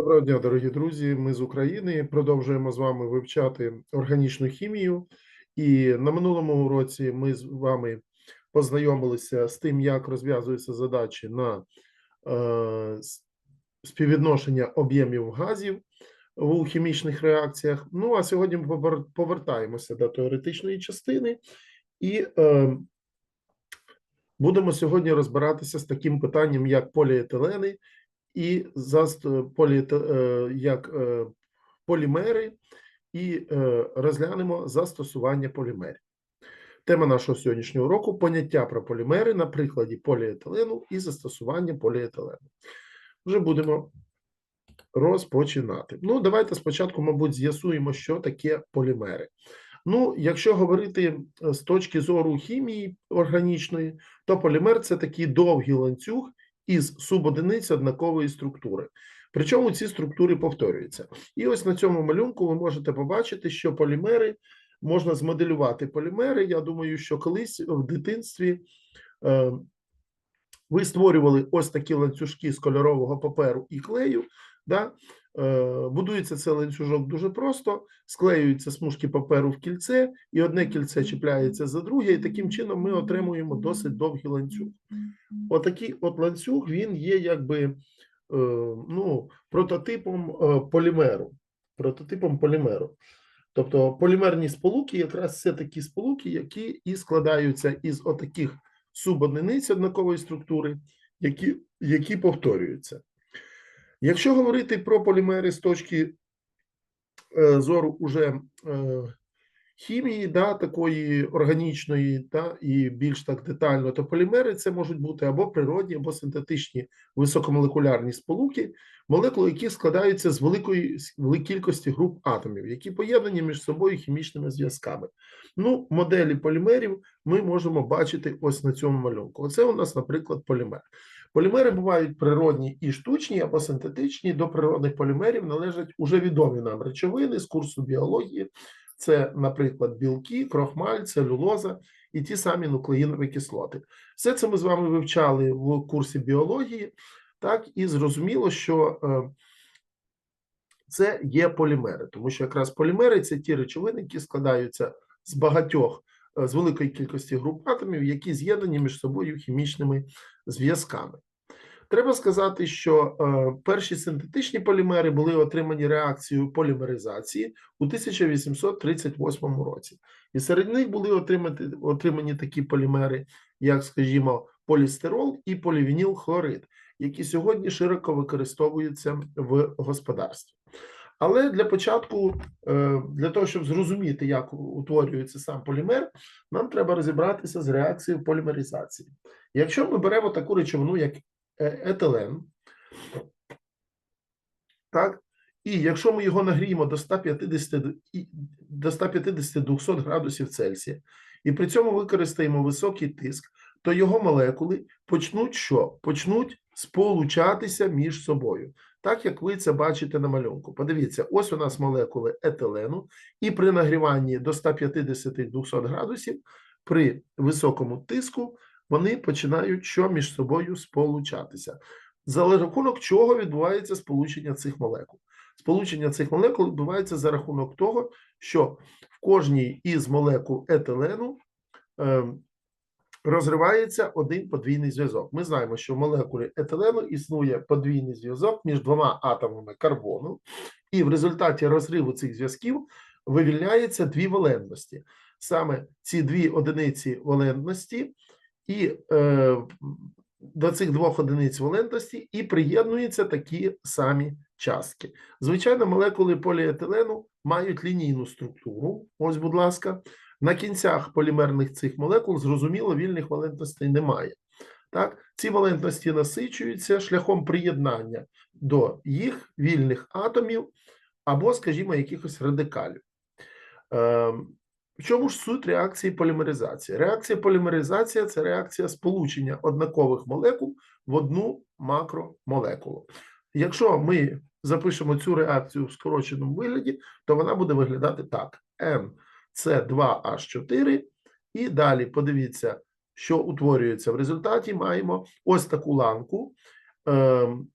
Доброго дня, дорогі друзі. Ми з України продовжуємо з вами вивчати органічну хімію. І на минулому уроці ми з вами познайомилися з тим, як розв'язуються задачі на е, співвідношення об'ємів газів у хімічних реакціях. Ну а сьогодні ми повертаємося до теоретичної частини і е, будемо сьогодні розбиратися з таким питанням, як поліетилени і поліете... е, як е, полімери, і е, розглянемо застосування полімерів. Тема нашого сьогоднішнього уроку поняття про полімери на прикладі поліетилену і застосування поліетилену. Вже будемо розпочинати. Ну, давайте спочатку, мабуть, з'ясуємо, що таке полімери. Ну, якщо говорити з точки зору хімії органічної, то полімер це такий довгий ланцюг із субодиниць однакової структури. Причому ці структури повторюються. І ось на цьому малюнку ви можете побачити, що полімери можна змоделювати полімери. Я думаю, що колись в дитинстві е, ви створювали ось такі ланцюжки з кольорового паперу і клею. Да? Е, будується цей ланцюжок дуже просто, склеюються смужки паперу в кільце, і одне кільце чіпляється за друге, і таким чином ми отримуємо досить довгий ланцюг. Отакий от ланцюг він є якби е, ну, прототипом е, полімеру. Прототипом полімеру. Тобто полімерні сполуки якраз це такі сполуки, які і складаються із отаких субодиниць однакової структури, які, які повторюються. Якщо говорити про полімери з точки е, зору уже е, хімії, да, такої органічної, да, і більш так детально, то полімери це можуть бути або природні, або синтетичні високомолекулярні сполуки, молекули, які складаються з великої кількості груп атомів, які поєднані між собою хімічними зв'язками. Ну, моделі полімерів ми можемо бачити ось на цьому малюнку. Оце у нас, наприклад, полімер. Полімери бувають природні і штучні або синтетичні. До природних полімерів належать уже відомі нам речовини з курсу біології. Це, наприклад, білки, крохмаль, целюлоза і ті самі нуклеїнові кислоти. Все це ми з вами вивчали в курсі біології, так і зрозуміло, що е, це є полімери, тому що якраз полімери це ті речовини, які складаються з багатьох з великої кількості груп атомів, які з'єднані між собою хімічними зв'язками. Треба сказати, що е, перші синтетичні полімери були отримані реакцією полімеризації у 1838 році. І серед них були отримані, отримані такі полімери, як, скажімо, полістирол і полівінілхлорид, які сьогодні широко використовуються в господарстві. Але для початку, е, для того, щоб зрозуміти, як утворюється сам полімер, нам треба розібратися з реакцією полімеризації. Якщо ми беремо таку речовину, як е- етилен, так, і якщо ми його нагріємо до 150 д- до 150-200 градусів Цельсія, і при цьому використаємо високий тиск, то його молекули почнуть що? Почнуть сполучатися між собою. Так як ви це бачите на малюнку. Подивіться, ось у нас молекули етилену, і при нагріванні до 150-200 градусів при високому тиску вони починають що між собою сполучатися. За рахунок чого відбувається сполучення цих молекул? Сполучення цих молекул відбувається за рахунок того, що в кожній із молекул етилену е, розривається один подвійний зв'язок. Ми знаємо, що в молекулі етилену існує подвійний зв'язок між двома атомами карбону, і в результаті розриву цих зв'язків вивільняється дві валентності. Саме ці дві одиниці валентності, і е, до цих двох одиниць валентності і приєднуються такі самі частки. Звичайно, молекули поліетилену мають лінійну структуру. Ось, будь ласка, на кінцях полімерних цих молекул, зрозуміло, вільних валентностей немає. Так, ці валентності насичуються шляхом приєднання до їх вільних атомів або, скажімо, якихось радикалів. Ем, в чому ж суть реакції полімеризації? Реакція полімеризація це реакція сполучення однакових молекул в одну макромолекулу. Якщо ми запишемо цю реакцію в скороченому вигляді, то вона буде виглядати так: N це 2H4, і далі подивіться, що утворюється в результаті. Маємо ось таку ланку. Ем,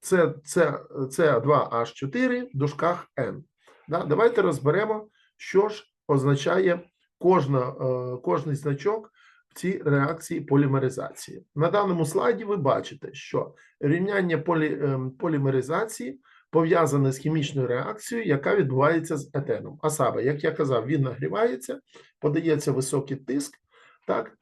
це, це, це 2H4 в дужках N. Да? Давайте розберемо, що ж означає кожна, е, кожний значок в цій реакції полімеризації. На даному слайді ви бачите, що рівняння полі, ем, полімеризації пов'язане з хімічною реакцією, яка відбувається з етеном. А саме, як я казав, він нагрівається, подається високий тиск, так,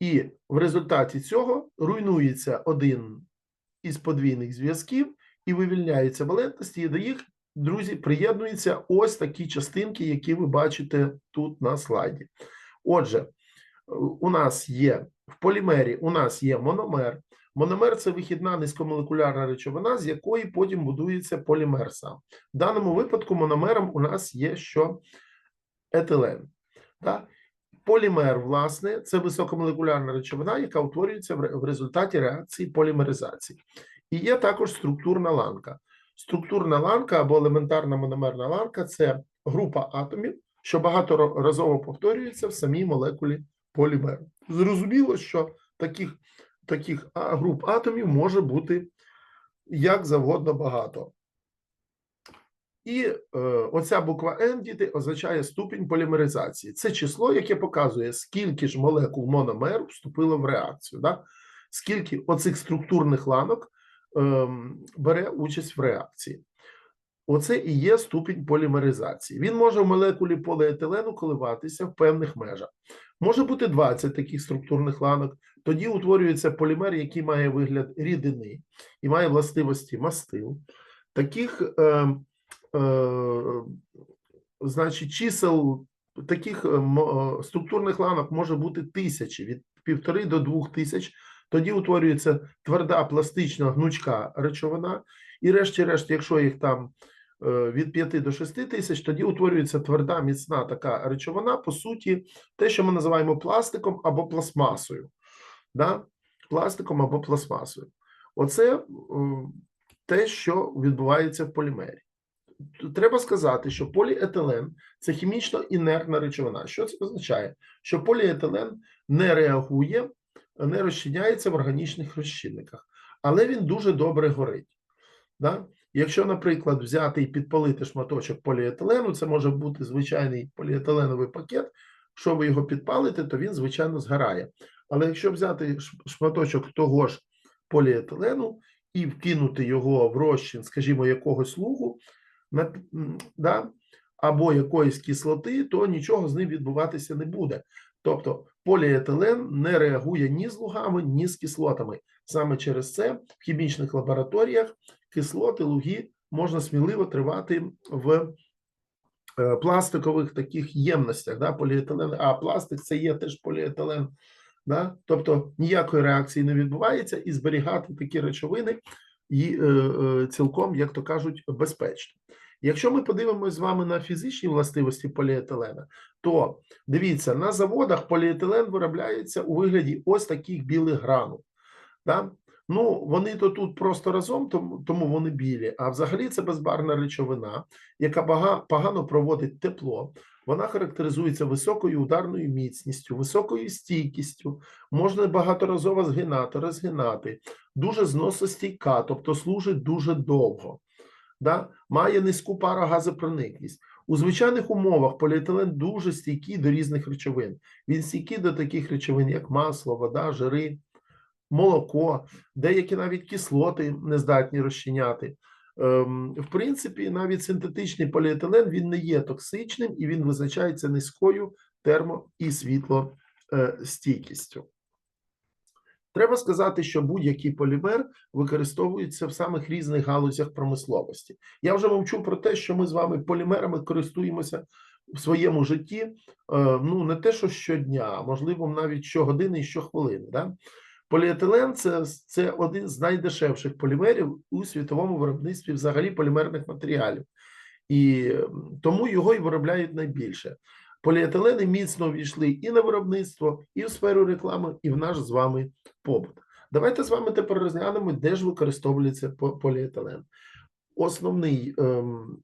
і в результаті цього руйнується один із подвійних зв'язків і вивільняється валентності, і до їх, друзі, приєднуються ось такі частинки, які ви бачите тут на слайді. Отже, у нас є в полімері, у нас є мономер. Мономер це вихідна низькомолекулярна речовина, з якої потім будується полімер сам. В даному випадку мономером у нас є що етилен. Так? Полімер, власне, це високомолекулярна речовина, яка утворюється в результаті реакції полімеризації. І є також структурна ланка. Структурна ланка або елементарна мономерна ланка це група атомів, що багаторазово повторюється в самій молекулі полімеру. Зрозуміло, що таких, таких груп атомів може бути як завгодно багато. І е, оця буква N, діти, означає ступінь полімеризації. Це число, яке показує, скільки ж молекул мономеру вступило в реакцію. Да? Скільки оцих структурних ланок ем, бере участь в реакції. Оце і є ступінь полімеризації. Він може в молекулі поліетилену коливатися в певних межах. Може бути 20 таких структурних ланок. Тоді утворюється полімер, який має вигляд рідини і має властивості мастил. Таких, е, е, значить, чисел таких е, е, структурних ланок може бути тисячі, від півтори до двох тисяч. Тоді утворюється тверда пластична гнучка речовина, і решті-решт, якщо їх там від 5 до 6 тисяч, тоді утворюється тверда міцна така речовина, по суті, те, що ми називаємо пластиком або пластмасою. Да? Пластиком або пластмасою. Оце е, те, що відбувається в полімері. Треба сказати, що поліетилен це хімічно інертна речовина. Що це означає? Що поліетилен не реагує, не розчиняється в органічних розчинниках, але він дуже добре горить. Да? Якщо, наприклад, взяти і підпалити шматочок поліетилену, це може бути звичайний поліетиленовий пакет. Якщо ви його підпалите, то він, звичайно, згорає. Але якщо взяти шматочок того ж поліетилену і вкинути його в розчин, скажімо, якогось лугу, да, або якоїсь кислоти, то нічого з ним відбуватися не буде. Тобто поліетилен не реагує ні з лугами, ні з кислотами. Саме через це в хімічних лабораторіях кислоти, луги можна сміливо тривати в е, пластикових таких ємностях, да, поліетилен, а пластик це є теж поліетилен. Да? Тобто ніякої реакції не відбувається, і зберігати такі речовини і, е, е, цілком, як то кажуть, безпечно. Якщо ми подивимося з вами на фізичні властивості поліетилена, то дивіться, на заводах поліетилен виробляється у вигляді ось таких білих гранул. Да? Ну, вони то тут просто разом, тому, вони білі. А взагалі це безбарна речовина, яка погано проводить тепло. Вона характеризується високою ударною міцністю, високою стійкістю, можна багаторазово згинати, розгинати, дуже зносостійка, тобто служить дуже довго. Да? Має низьку парогазопроникність. У звичайних умовах поліетилен дуже стійкий до різних речовин. Він стійкий до таких речовин, як масло, вода, жири, молоко, деякі навіть кислоти не здатні розчиняти. Ем, В принципі, навіть синтетичний поліетилен він не є токсичним і він визначається низькою термо- і світлостійкістю. Треба сказати, що будь-який полімер використовується в самих різних галузях промисловості. Я вже мовчу про те, що ми з вами полімерами користуємося в своєму житті. е, Ну не те, що щодня, а можливо, навіть щогодини і щохвилини. Да? Поліетилен це, це один з найдешевших полімерів у світовому виробництві взагалі полімерних матеріалів, і тому його і виробляють найбільше. Поліетилени міцно ввійшли і на виробництво, і в сферу реклами, і в наш з вами побут. Давайте з вами тепер розглянемо, де ж використовується поліетилен. Основний, ем,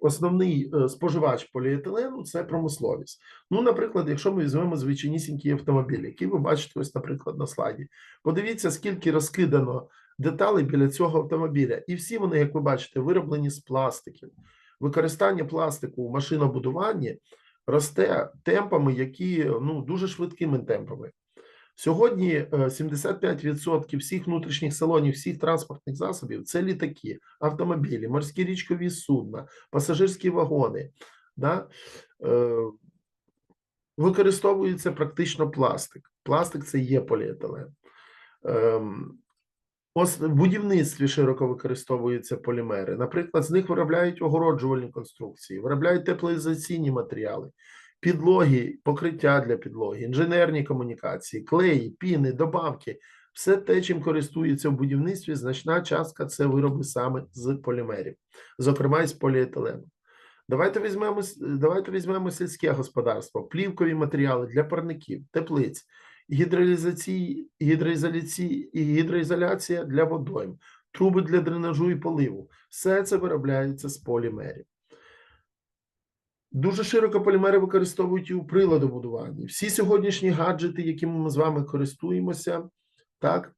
основний е, споживач поліетилену це промисловість. Ну, наприклад, якщо ми візьмемо звичайнісінький автомобіль, який ви бачите ось, наприклад, на слайді. Подивіться, скільки розкидано деталей біля цього автомобіля. І всі вони, як ви бачите, вироблені з пластиків. Використання пластику у машинобудуванні росте темпами, які ну дуже швидкими темпами. Сьогодні е, 75% всіх внутрішніх салонів, всіх транспортних засобів це літаки, автомобілі, морські річкові судна, пасажирські вагони. Да? Е, Використовується практично пластик. Пластик це є поліетилен. Ем, В будівництві широко використовуються полімери. Наприклад, з них виробляють огороджувальні конструкції, виробляють теплоізоляційні матеріали, підлоги, покриття для підлоги, інженерні комунікації, клеї, піни, добавки. Все те, чим користується в будівництві, значна частка це вироби саме з полімерів, зокрема із поліетилену. Давайте візьмемо, давайте візьмемо сільське господарство, плівкові матеріали для парників, теплиць, гідроізоляції, гідроізоляція для водойм, труби для дренажу і поливу. Все це виробляється з полімерів. Дуже широко полімери використовують і у приладобудуванні. Всі сьогоднішні гаджети, якими ми з вами користуємося, так,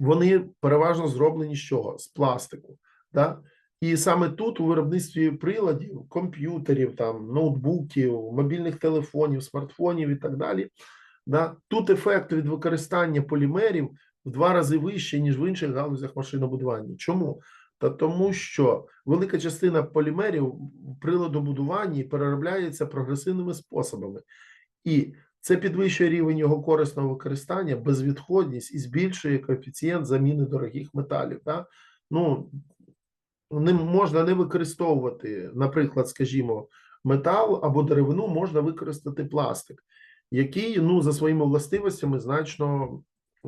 вони переважно зроблені з чого? З пластику. Так? І саме тут, у виробництві приладів, комп'ютерів, там, ноутбуків, мобільних телефонів, смартфонів і так далі, да, тут ефект від використання полімерів в два рази вищий, ніж в інших галузях машинобудування. Чому? Та тому, що велика частина полімерів в приладобудуванні переробляється прогресивними способами. І це підвищує рівень його корисного використання, безвідходність і збільшує коефіцієнт заміни дорогих металів. Да? Ну, не можна не використовувати, наприклад, скажімо, метал або деревину, можна використати пластик, який ну, за своїми властивостями значно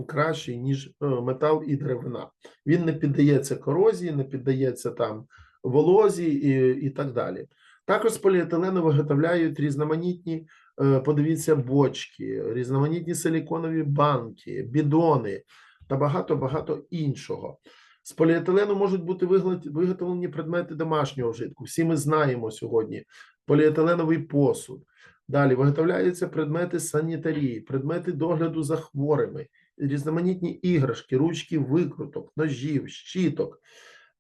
кращий, ніж е, метал і деревина. Він не піддається корозії, не піддається там волозі і, і так далі. Також з поліетилену виготовляють різноманітні, е, подивіться, бочки, різноманітні силіконові банки, бідони та багато-багато іншого. З поліетилену можуть бути виготовлені предмети домашнього вжитку. Всі ми знаємо сьогодні поліетиленовий посуд. Далі виготовляються предмети санітарії, предмети догляду за хворими, різноманітні іграшки, ручки викруток, ножів, щіток.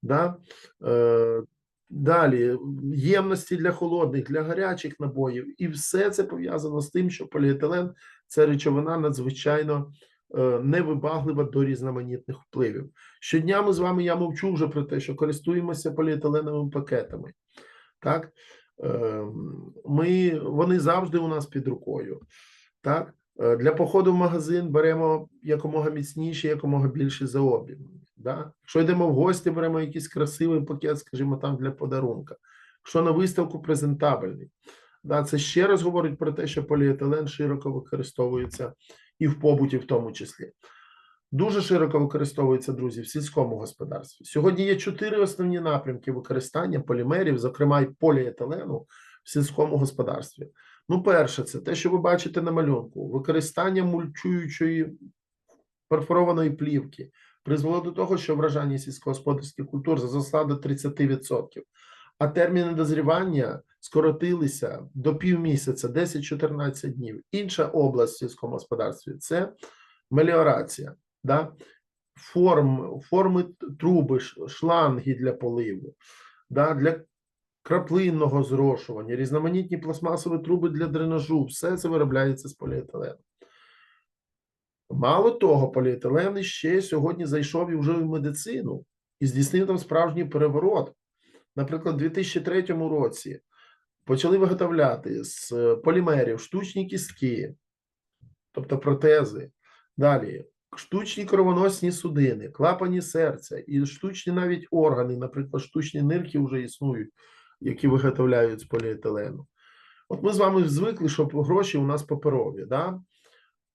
Да? Е, далі ємності для холодних, для гарячих набоїв. І все це пов'язано з тим, що поліетилен це речовина надзвичайно е, невибаглива до різноманітних впливів. Щодня ми з вами, я мовчу вже про те, що користуємося поліетиленовими пакетами. Так? Е, Ми, вони завжди у нас під рукою. Так? Е, Для походу в магазин беремо якомога міцніші, якомога більше за об'єм. Да? Якщо йдемо в гості, беремо якийсь красивий пакет, скажімо, там для подарунка. Якщо на виставку презентабельний. Да? Це ще раз говорить про те, що поліетилен широко використовується і в побуті, в тому числі. Дуже широко використовується, друзі, в сільському господарстві. Сьогодні є чотири основні напрямки використання полімерів, зокрема й поліетилену в сільському господарстві. Ну, перше, це те, що ви бачите на малюнку: використання мульчуючої перфорованої плівки призвело до того, що вражання сільськогосподарських культур зросла до 30%, а терміни дозрівання скоротилися до півмісяця, 10-14 днів. Інша область в сільському господарстві це меліорація, да? Форм, форми труби, шланги для поливу, да? для краплинного зрошування, різноманітні пластмасові труби для дренажу, все це виробляється з поліетилену. Мало того, поліетилен ще сьогодні зайшов і вже в медицину і здійснив там справжній переворот. Наприклад, у 2003 році почали виготовляти з е, полімерів штучні кістки, тобто протези. Далі штучні кровоносні судини, клапані серця і штучні навіть органи, наприклад, штучні нирки вже існують, які виготовляють з поліетилену. От ми з вами звикли, що гроші у нас паперові, да?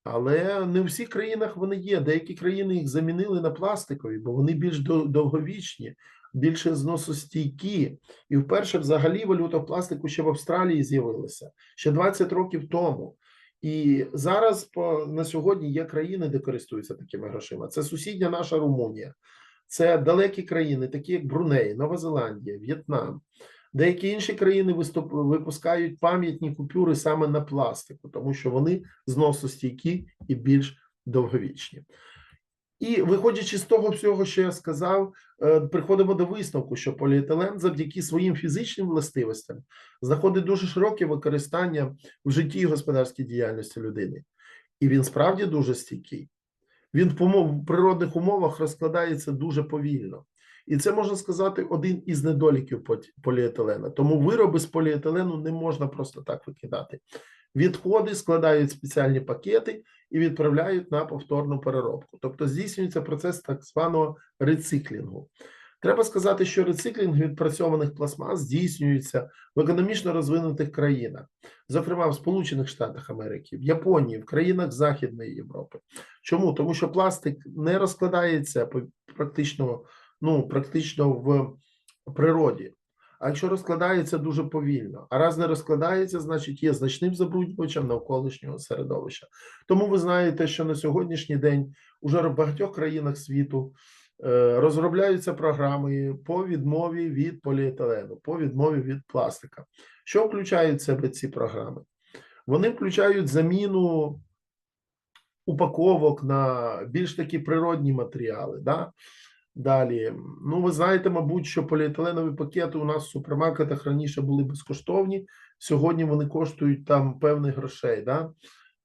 але не у всіх країнах вони є. Деякі країни їх замінили на пластикові, бо вони більш довговічні, більше зносостійкі. І вперше взагалі валюта в пластику ще в Австралії з'явилася ще 20 років тому. І зараз по на сьогодні є країни, де користуються такими грошима. Це сусідня наша Румунія, це далекі країни, такі як Бруней, Нова Зеландія, В'єтнам. Деякі інші країни виступ, випускають пам'ятні купюри саме на пластику, тому що вони зносостійкі і більш довговічні. І виходячи з того всього, що я сказав, е, приходимо до висновку, що поліетилен завдяки своїм фізичним властивостям знаходить дуже широке використання в житті і господарській діяльності людини. І він справді дуже стійкий. Він в природних умовах розкладається дуже повільно. І це можна сказати один із недоліків поліетилена. Тому вироби з поліетилену не можна просто так викидати. Відходи складають спеціальні пакети і відправляють на повторну переробку. Тобто здійснюється процес так званого рециклінгу. Треба сказати, що рециклінг відпрацьованих пластмас здійснюється в економічно розвинутих країнах, зокрема в Сполучених Штатах Америки, в Японії, в країнах Західної Європи. Чому? Тому що пластик не розкладається практично, ну, практично в природі. А якщо розкладається дуже повільно, а раз не розкладається, значить є значним забруднювачем навколишнього середовища. Тому ви знаєте, що на сьогоднішній день уже в багатьох країнах світу е, розробляються програми по відмові від поліетилену, по відмові від пластика. Що включають в себе ці програми? Вони включають заміну упаковок на більш такі природні матеріали. Да? Далі, ну ви знаєте, мабуть, що поліетиленові пакети у нас в супермаркетах раніше були безкоштовні, сьогодні вони коштують там певних грошей. Да?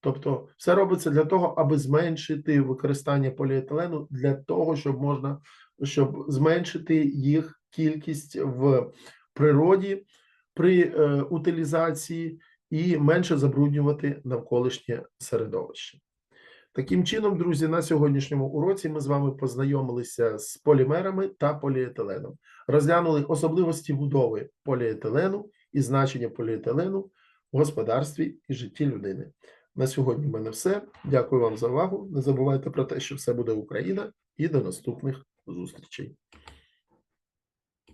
Тобто, все робиться для того, аби зменшити використання поліетилену, для того, щоб можна щоб зменшити їх кількість в природі при е, утилізації і менше забруднювати навколишнє середовище. Таким чином, друзі, на сьогоднішньому уроці ми з вами познайомилися з полімерами та поліетиленом, розглянули особливості будови поліетилену і значення поліетилену в господарстві і житті людини. На сьогодні в мене все. Дякую вам за увагу. Не забувайте про те, що все буде Україна, і до наступних зустрічей.